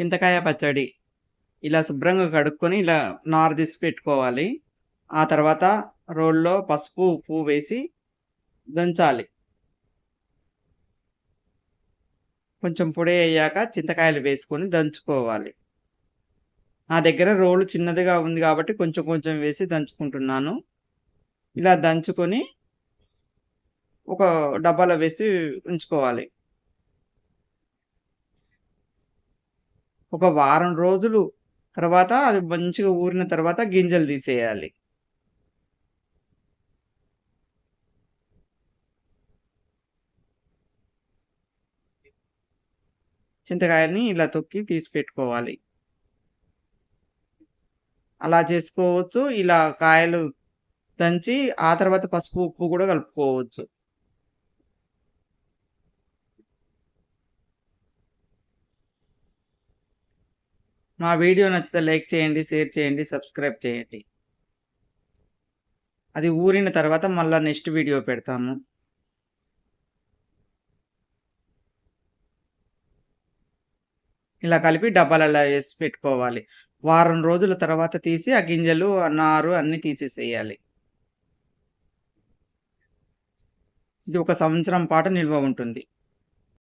చింతకాయ పచ్చడి. ఇలా శుభ్రంగా కడుక్కొని ఇలా నార తీసి పెట్టుకోవాలి. ఆ తర్వాత రోల్లో పసుపు ఉప్పు వేసి దంచాలి. కొంచెం పొడి అయ్యాక చింతకాయలు వేసుకొని దంచుకోవాలి. నా దగ్గర రోలు చిన్నదిగా ఉంది కాబట్టి కొంచెం కొంచెం వేసి దంచుకుంటున్నాను. ఇలా దంచుకొని ఒక డబ్బాలో వేసి ఉంచుకోవాలి. ఒక వారం రోజులు తర్వాత అది మంచిగా ఊరిన తర్వాత గింజలు తీసేయాలి. చింతకాయని ఇలా తొక్కి తీసి పెట్టుకోవాలి. అలా చేసుకోవచ్చు. ఇలా కాయలు దంచి ఆ తర్వాత పసుపు ఉప్పు కూడా కలుపుకోవచ్చు. మా వీడియో నచ్చితే లైక్ చేయండి షేర్ చేయండి సబ్స్క్రైబ్ చేయండి. అది ఊరిన తర్వాత మళ్ళీ నెక్స్ట్ వీడియో పెడతాము. ఇలా కలిపి డబ్బాలలో వేసి పెట్టుకోవాలి. వారం రోజుల తర్వాత తీసి ఆ గింజలు నారు అన్నీ తీసేసేయాలి. ఇది ఒక సంవత్సరం పాటు నిల్వ ఉంటుంది.